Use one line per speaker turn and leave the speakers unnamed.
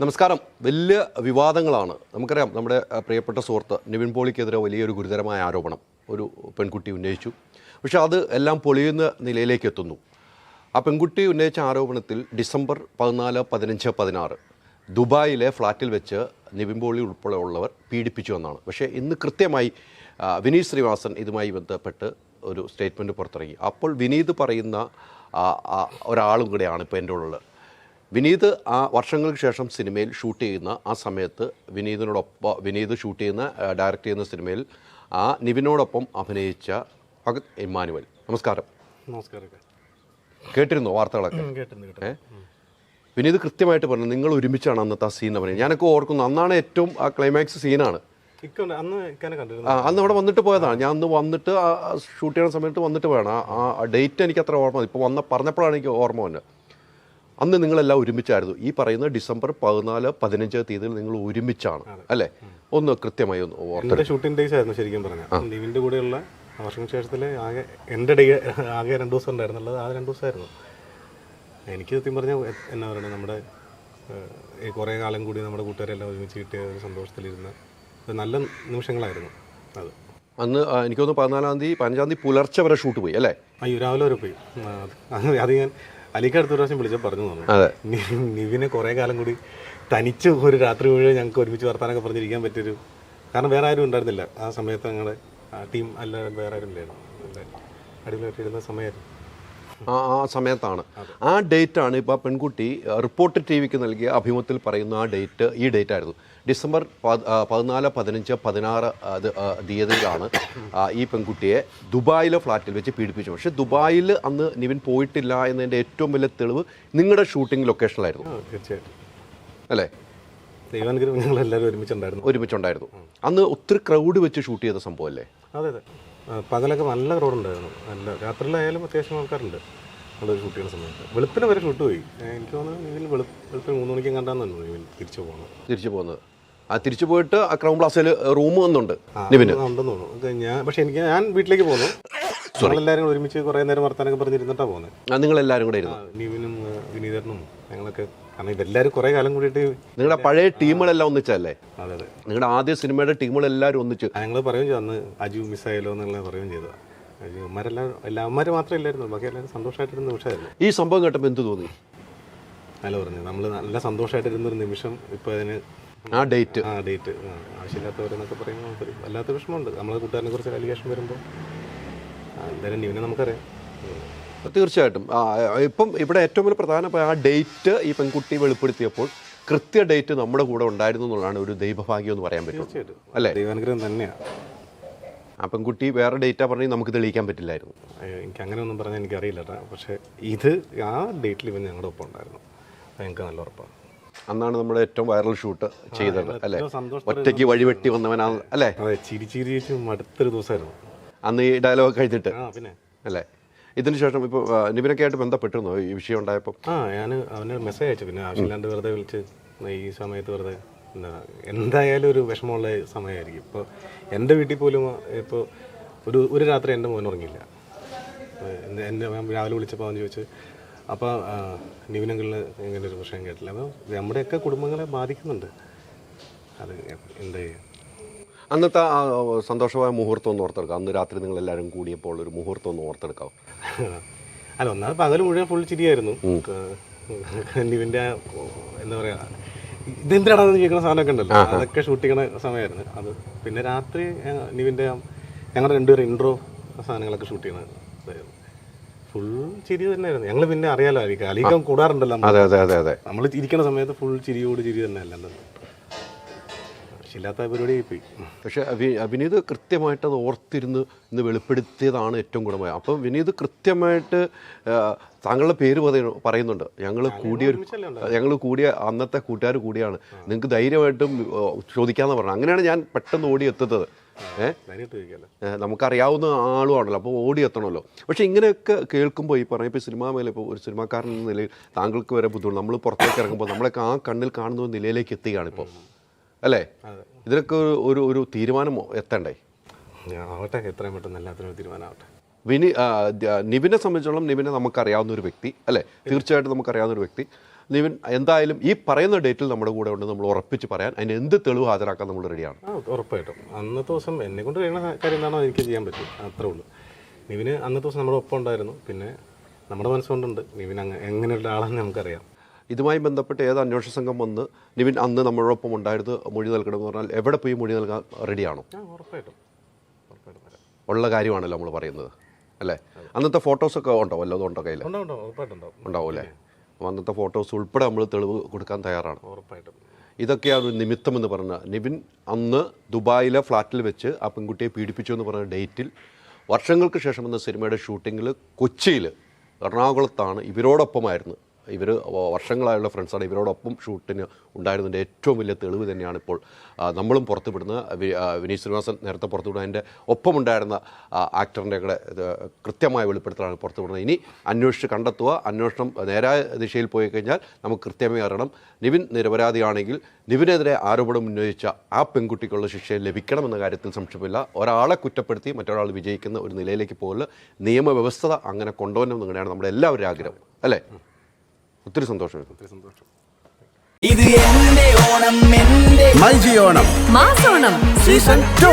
നമസ്കാരം. വലിയ വിവാദങ്ങളാണ്. നമുക്കറിയാം നമ്മുടെ പ്രിയപ്പെട്ട സുഹൃത്ത് നിവിൻ പോളിക്കെതിരെ വലിയൊരു ഗുരുതരമായ ആരോപണം ഒരു പെൺകുട്ടി ഉന്നയിച്ചു. പക്ഷേ അത് എല്ലാം പൊളിയുന്ന നിലയിലേക്ക് എത്തുന്നു. ആ പെൺകുട്ടി ഉന്നയിച്ച ആരോപണത്തിൽ ഡിസംബർ പതിനാല് പതിനഞ്ച് പതിനാറ് ദുബായിലെ ഫ്ലാറ്റിൽ വെച്ച് നിവിൻ പോളി ഉൾപ്പെടെയുള്ളവർ പീഡിപ്പിച്ചു എന്നാണ്. പക്ഷേ ഇന്ന് കൃത്യമായി വിനീത് ശ്രീനിവാസൻ ഇതുമായി ബന്ധപ്പെട്ട് ഒരു സ്റ്റേറ്റ്മെന്റ് പുറത്തിറങ്ങി. അപ്പോൾ വിനീത് പറയുന്ന ഒരാളും കൂടെയാണ് ഇപ്പോൾ എന്റെ ഉള്ളത്. വിനീത് ആ വർഷങ്ങൾക്ക് ശേഷം സിനിമയിൽ ഷൂട്ട് ചെയ്യുന്ന ആ സമയത്ത് വിനീതിനോടൊപ്പം വിനീത് ഷൂട്ട് ചെയ്യുന്ന ഡയറക്റ്റ് ചെയ്യുന്ന സിനിമയിൽ ആ നിവിനോടൊപ്പം അഭിനയിച്ച ഭഗത് ഇമ്മാനുവൽ. നമസ്കാരം.
നമസ്കാരം
കേട്ടിരുന്നോ വാർത്തകളൊക്കെ? വിനീത് കൃത്യമായിട്ട് പറഞ്ഞു നിങ്ങൾ ഒരുമിച്ചാണ് അന്നത്തെ ആ സീൻ പറഞ്ഞത്. ഞാനൊക്കെ ഓർക്കുന്നു അന്നാണ് ഏറ്റവും ആ ക്ലൈമാക്സ് സീനാണ്
അന്ന്
ഇവിടെ വന്നിട്ട് പോയതാണ്. ഞാൻ അന്ന് വന്നിട്ട് ഷൂട്ട് ചെയ്യുന്ന സമയത്ത് വന്നിട്ട് വേണം ആ- ആ ഡേറ്റ് എനിക്ക് അത്ര ഓർമ്മ ഇപ്പോൾ വന്ന പറഞ്ഞപ്പോഴാണ് എനിക്ക് ഓർമ്മ വന്നത്. അന്ന് നിങ്ങളെല്ലാം ഒരുമിച്ചായിരുന്നു. ഈ പറയുന്ന ഡിസംബർ പതിനാല് പതിനഞ്ച് തീയതിയിൽ നിങ്ങൾ ഒരുമിച്ചാണ്. അല്ലേ? ഒന്ന് കൃത്യമായി ഒന്ന് ഓർത്ത്
ഷൂട്ടിംഗ് ഡേയ്സ് ആയിരുന്നു ശരിക്കും പറഞ്ഞാൽ. ലിവിന്റെ കൂടെയുള്ള വർഷങ്ങൾക്ക് ശേഷത്തിൽ ആകെ എന്റെ ഡേ ആകെ രണ്ട് ദിവസം ഉണ്ടായിരുന്നുള്ളത് ആ രണ്ട് ദിവസമായിരുന്നു. എനിക്ക് സത്യം പറഞ്ഞാൽ എന്നാ പറയുക നമ്മുടെ കുറേ കാലം കൂടി നമ്മുടെ കൂട്ടുകാരെല്ലാം ഒരുമിച്ച് കിട്ടിയ ഒരു സന്തോഷത്തിലിരുന്ന നല്ല നിമിഷങ്ങളായിരുന്നു അത്.
അന്ന് എനിക്കൊന്ന് എനിക്ക് തോന്നുന്നു പതിനാലാം തീയതി പതിനഞ്ചാം തീയതി പുലർച്ചെ വരെ ഷൂട്ട് പോയി അല്ലേ?
അയ്യോ രാവിലെ വരെ പോയി. അത് ഞാൻ അലിക്ക് അടുത്ത പ്രാവശ്യം വിളിച്ചാൽ പറഞ്ഞു തന്നു.
അതെ.
നി- നിവിനെ കുറേ കാലം കൂടി തനിച്ച് ഒരു രാത്രി മുഴുവൻ ഞങ്ങൾക്ക് ഒരുമിച്ച് വർത്താനൊക്കെ പറഞ്ഞിരിക്കാൻ പറ്റൊരു കാരണം വേറെ ആരും ഉണ്ടായിരുന്നില്ല. ആ സമയത്ത് ഞങ്ങളുടെ ടീം അല്ല വേറെ ആരും ഇല്ലായിരുന്നു. അടിപൊളിയായിട്ട് ഇരുന്ന സമയമായിരുന്നു.
ആ ആ സമയത്താണ്. ആ ഡേറ്റാണ് ആണ് ഇപ്പോൾ ആ പെൺകുട്ടി റിപ്പോർട്ട് ടി വിക്ക് നൽകിയ അഭിമുഖത്തിൽ പറയുന്ന ആ ഡേറ്റ് ഈ ഡേറ്റ് ആയിരുന്നു. ഡിസംബർ പതിനാല് പതിനഞ്ച് പതിനാറ് അത് തീയതിയിലാണ് ഈ പെൺകുട്ടിയെ ദുബായിലെ ഫ്ലാറ്റിൽ വെച്ച് പീഡിപ്പിച്ചു. പക്ഷേ ദുബായിൽ അന്ന് നിവിൻ പോയിട്ടില്ല എന്നതിന്റെ ഏറ്റവും വലിയ തെളിവ് നിങ്ങളുടെ ഷൂട്ടിംഗ് ലൊക്കേഷനിലായിരുന്നു.
തീർച്ചയായിട്ടും.
അല്ലേ?
ദൈവാനുഗ്രഹം ഞങ്ങൾ എല്ലാവരും ഒരുമിച്ചുണ്ടായിരുന്നു.
ഒരുമിച്ചുണ്ടായിരുന്നു. അന്ന് ഒത്തിരി ക്രൗഡ് വെച്ച് ഷൂട്ട് ചെയ്ത സംഭവമല്ലേ?
അതെ അതെ. ആ, പകലൊക്കെ നല്ല ക്രൗഡ് ഉണ്ടായിരുന്നു. നല്ല രാത്രിയിലായാലും അത്യാവശ്യം ആൾക്കാരുണ്ട്. നമ്മൾ ഷൂട്ട് ചെയ്യുന്ന സമയത്ത്. വെളുപ്പിന് വരെ ഷൂട്ട് പോയി. എനിക്ക് തോന്നുന്നു വെളുപ്പിന് മൂന്ന് മണിക്കും കണ്ടാന്ന് തോന്നുന്നു തിരിച്ചു പോകുന്നത്
തിരിച്ചു പോകുന്നത്. തിരിച്ചു പോയിട്ട് ആ ക്രൗൺ പ്ലാസയിൽ റൂം വന്നുണ്ട് നിവിന്.
ഉണ്ടെന്ന് തോന്നുന്നു. ഞാൻ പക്ഷെ എനിക്ക് ഞാൻ വീട്ടിലേക്ക് പോകുന്നു. നമ്മളെല്ലാവരും കൂടി ഒരുമിച്ച് കുറേ നേരം വർത്താനൊക്കെ പറഞ്ഞിരുന്നിട്ടാ പോകുന്നത്
ആ, നിങ്ങളെല്ലാവരും കൂടെ ഇരുന്നു.
നിവിനും വിനീതനും ഞങ്ങളൊക്കെ. കാരണം ഇതെല്ലാവരും കുറേ കാലം കൂടിയിട്ട്
നിങ്ങളുടെ പഴയ ടീമുകളെല്ലാം ഒന്നിച്ചല്ലേ
അതെ അതെ.
നിങ്ങളുടെ ആദ്യ സിനിമയുടെ ടീമുകളെല്ലാവരും ഒന്നിച്ച്.
ഞങ്ങൾ പറയുകയും ചെയ്തു അന്ന് അജു മിസ്സായല്ലോ എന്നുള്ള പറയുകയും ചെയ്തു. അജു അമ്മരെല്ലാം എല്ലാ അമ്മമാർ മാത്രമേ ഇല്ലായിരുന്നു ബാക്കി എല്ലാവരും സന്തോഷമായിട്ടിരുന്ന നിമിഷമായിരുന്നു.
ഈ സംഭവം കേട്ടപ്പോൾ എന്ത് തോന്നി?
അല്ല പറഞ്ഞു. നമ്മൾ നല്ല സന്തോഷമായിട്ടിരുന്ന ഒരു നിമിഷം ഇപ്പോൾ അതിന്
ആ ഡേറ്റ്.
ആ ഡേറ്റ്. ആവശ്യമില്ലാത്തവരെന്നൊക്കെ പറയുമ്പോൾ നമുക്കൊരു വല്ലാത്ത വിഷമമുണ്ട്. നമ്മളെ കൂട്ടുകാരനെ കുറിച്ച് അലിഗേഷൻ വരുമ്പോൾ എന്തായാലും ഇവനെ നമുക്കറിയാം.
തീർച്ചയായിട്ടും. ഇപ്പം ഇവിടെ ഏറ്റവും വലിയ പ്രധാനപ്പെട്ട ആ ഡേറ്റ് ഈ പെൺകുട്ടി വെളിപ്പെടുത്തിയപ്പോൾ കൃത്യ ഡേറ്റ് നമ്മുടെ കൂടെ ഉണ്ടായിരുന്നു എന്നുള്ളതാണ് ഒരു ദൈവഭാഗ്യം എന്ന് പറയാൻ പറ്റും അല്ലേ?
ദൈവാനുഗ്രഹം തന്നെയാണ്
ആ പെൺകുട്ടി വേറെ ഡേറ്റാ പറഞ്ഞ് നമുക്ക് തെളിയിക്കാൻ പറ്റില്ലായിരുന്നു.
എനിക്ക് അങ്ങനെ ഒന്നും പറഞ്ഞാൽ എനിക്കറിയില്ല പക്ഷേ ഇത് ആ ഡേറ്റിൽ ഇവൻ ഞങ്ങളുടെ ഒപ്പം ഉണ്ടായിരുന്നു. ഞങ്ങൾക്ക് നല്ല ഉറപ്പാണ്.
അന്നാണ് നമ്മുടെ ഏറ്റവും വൈറൽ ഷൂട്ട് ചെയ്തത് അല്ലേ? ഒറ്റയ്ക്ക് വഴിവെട്ടി വന്നവനാ അല്ലേ?
അടുത്തൊരു ചിരി ചിരി ചിരിച്ച് ദിവസമായിരുന്നു.
അന്ന് ഈ ഡയലോഗ് കഴിഞ്ഞിട്ട്
പിന്നെ.
അല്ലേ? ഇതിന് ശേഷം ഇപ്പോൾ നിവിനൊക്കെ ആയിട്ട് ബന്ധപ്പെട്ടിരുന്നോ ഈ വിഷയം ഉണ്ടായപ്പോൾ
ആ ഞാൻ അവന് മെസ്സേജ് അയച്ചു. പിന്നെ ആവശ്യമില്ലാണ്ട് വെറുതെ വിളിച്ച് ഈ സമയത്ത് വെറുതെ എന്താ എന്തായാലും ഒരു വിഷമമുള്ള സമയമായിരിക്കും. ഇപ്പോൾ എന്റെ വീട്ടിൽ പോലും ഇപ്പോൾ ഒരു ഒരു രാത്രി എന്റെ മോൻ ഉറങ്ങിയില്ല. എന്റെ രാവിലെ വിളിച്ചപ്പോൾ അവൻ ചോദിച്ചു അപ്പോൾ നിവിനങ്ങളിൽ ഇങ്ങനെ ഒരു പ്രശ്നം കേട്ടില്ല. അപ്പോൾ നമ്മുടെയൊക്കെ കുടുംബങ്ങളെ ബാധിക്കുന്നുണ്ട്. അത് എന്താ
അന്നത്തെ ആ സന്തോഷമായ മുഹൂർത്തം ഒന്ന് ഓർത്തെടുക്കാം. അന്ന് രാത്രി നിങ്ങൾ എല്ലാവരും കൂടിയപ്പോൾ ഒരു മുഹൂർത്തം ഒന്ന് ഓർത്തെടുക്കാം.
അല്ല ഒന്നാമത് പകൽ മുഴുവൻ ഫുൾ ചിരിയായിരുന്നു. നിവിന്റെ എന്താ പറയുക ഇതെന്തിനാണെന്ന് ചോദിക്കുന്ന സാധനമൊക്കെ ഉണ്ടല്ലോ. അതൊക്കെ ഷൂട്ട് ചെയ്യണ സമയമായിരുന്നു. അത് പിന്നെ രാത്രി നിവിന്റെ ഞങ്ങളുടെ രണ്ടുപേരും ഇൻട്രോ സാധനങ്ങളൊക്കെ ഷൂട്ട് ചെയ്യണ ഇതായിരുന്നു ഫുൾ ചിരി തന്നെയായിരുന്നു. ഞങ്ങൾ പിന്നെ അറിയാലോ അലിക്ക അലിക്കം കൂടാറുണ്ടല്ലോ
അതെ അതെ അതെ അതെ.
നമ്മൾ ഇരിക്കുന്ന സമയത്ത് ഫുൾ ചിരിയോട് ചിരി തന്നെ അല്ല ആവശ്യമില്ലാത്ത പരിപാടി പോയി
പക്ഷേ വിനീത് കൃത്യമായിട്ട് അത് ഓർത്തിരുന്ന് ഇന്ന് വെളിപ്പെടുത്തിയതാണ് ഏറ്റവും ഗുണമായി. അപ്പം വിനീത് കൃത്യമായിട്ട് താങ്കളുടെ പേര് പറയുന്നുണ്ട്. ഞങ്ങൾ കൂടിയ ഞങ്ങൾ കൂടിയ അന്നത്തെ കൂട്ടുകാർ കൂടിയാണ്. നിങ്ങൾക്ക് ധൈര്യമായിട്ടും ചോദിക്കാമെന്ന് പറഞ്ഞു അങ്ങനെയാണ് ഞാൻ പെട്ടെന്ന് ഓടി എത്തുന്നത്. നമുക്കറിയാവുന്ന ആളുമാണല്ലോ അപ്പോൾ ഓടി എത്തണമല്ലോ പക്ഷേ ഇങ്ങനെയൊക്കെ കേൾക്കുമ്പോൾ ഈ പറഞ്ഞ ഇപ്പോൾ സിനിമാ മേലെ ഇപ്പോൾ ഒരു സിനിമാക്കാരൻ എന്ന നിലയിൽ താങ്കൾക്ക് വരെ ബുദ്ധിമുട്ട് നമ്മൾ പുറത്തേക്ക് ഇറങ്ങുമ്പോൾ നമ്മളൊക്കെ ആ കണ്ണിൽ കാണുന്ന നിലയിലേക്ക് എത്തുകയാണ് ഇപ്പോൾ. അല്ലേ? ഇതിനൊക്കെ ഒരു- ഒരു തീരുമാനം എത്തണ്ടേ?
ആവട്ടെ എത്രയും പെട്ടെന്ന് എല്ലാത്തിനും ഒരു തീരുമാനമാവട്ടെ.
വിനി നിബിനെ നിവിനെ സംബന്ധിച്ചോളം നിവിനെ നമുക്കറിയാവുന്ന ഒരു വ്യക്തി അല്ലേ? തീർച്ചയായിട്ടും നമുക്കറിയാവുന്ന ഒരു വ്യക്തി. നിവിൻ എന്തായാലും ഈ പറയുന്ന ഡേറ്റിൽ നമ്മുടെ കൂടെ ഉണ്ട് നമ്മൾ ഉറപ്പിച്ച് പറയാൻ അതിന് എന്ത് തെളിവ് ഹാജരാക്കാൻ നമ്മൾ റെഡിയാണ്?
ഉറപ്പായിട്ടും. അന്നത്തെ ദിവസം എന്നെ കൊണ്ട് കഴിയുന്ന കാര്യം എന്താണോ എനിക്ക് ചെയ്യാൻ പറ്റും. അത്രേ ഉള്ളൂ. നിവിന് അന്നത്തെ ദിവസം നമ്മുടെ ഒപ്പം ഉണ്ടായിരുന്നു. പിന്നെ നമ്മുടെ മനസ്സുകൊണ്ടുണ്ട്. നിവിൻ അങ്ങ് എങ്ങനെയുള്ള ആളാണെന്ന് നമുക്കറിയാം.
ഇതുമായി ബന്ധപ്പെട്ട് ഏത് അന്വേഷണ സംഘം വന്ന് നിവിൻ അന്ന് നമ്മളോടൊപ്പം ഉണ്ടായിരുന്നു മൊഴി നൽകണമെന്ന് പറഞ്ഞാൽ എവിടെ പോയി മൊഴി നൽകാൻ റെഡിയാണോ?
ഉറപ്പായിട്ടും. ഉറപ്പായിട്ടും
ഉള്ള കാര്യമാണല്ലോ നമ്മൾ പറയുന്നത് അല്ലേ? അന്നത്തെ ഫോട്ടോസൊക്കെ ഉണ്ടോ? വല്ലതും ഉണ്ടോ കയ്യിൽ
ഉണ്ടാവും.
അല്ലേ? അന്നത്തെ ഫോട്ടോസ് ഉൾപ്പെടെ നമ്മൾ തെളിവ് കൊടുക്കാൻ തയ്യാറാണ്.
ഉറപ്പായിട്ടും.
ഇതൊക്കെയാണ് ഒരു നിമിത്തം എന്ന് പറഞ്ഞ നിബിൻ അന്ന് ദുബായിലെ ഫ്ലാറ്റിൽ വെച്ച് ആ പെൺകുട്ടിയെ പീഡിപ്പിച്ചു എന്ന് പറഞ്ഞ ഡേറ്റിൽ വർഷങ്ങൾക്ക് ശേഷം വന്ന സിനിമയുടെ ഷൂട്ടിങ്ങിൽ കൊച്ചിയിൽ എറണാകുളത്താണ് ഇവരോടൊപ്പമായിരുന്നു ഇവർ വർഷങ്ങളായുള്ള ഫ്രണ്ട്സാണ്. ഇവരോടൊപ്പം ഷൂട്ടിന് ഉണ്ടായിരുന്നതിന്റെ ഏറ്റവും വലിയ തെളിവ് തന്നെയാണ് ഇപ്പോൾ നമ്മളും പുറത്തുവിടുന്ന വിനീത് ശ്രീനിവാസൻ നേരത്തെ പുറത്തുവിടുന്ന അതിന്റെ ഒപ്പമുണ്ടായിരുന്ന ആക്ടറിന്റെ കൂടെ കൃത്യമായ വെളിപ്പെടുത്തലാണ് പുറത്തുവിടുന്നത്. ഇനി അന്വേഷിച്ച് കണ്ടെത്തുക. അന്വേഷണം നേരായ ദിശയിൽ പോയി കഴിഞ്ഞാൽ നമുക്ക് കൃത്യമായി അറിയണം. നിവിൻ നിരപരാധിയാണെങ്കിൽ നിവിനെതിരെ ആരോപണം ഉന്നയിച്ച ആ പെൺകുട്ടിക്കുള്ള ശിക്ഷ ലഭിക്കണമെന്ന കാര്യത്തിൽ സംശയമില്ല. ഒരാളെ കുറ്റപ്പെടുത്തി മറ്റൊരാൾ വിജയിക്കുന്ന ഒരു നിലയിലേക്ക് പോകൽ നിയമവ്യവസ്ഥ അങ്ങനെ കൊണ്ടുവരണം എന്നുള്ളതാണ് നമ്മുടെ എല്ലാവരും ആഗ്രഹം. അല്ലേ? ഒത്തിരി സന്തോഷം
ഒത്തിരി സന്തോഷം.
ഇത് എന്റെ ഓണം എന്റെ
മൈജി ഓണം
മാസോണം. Season two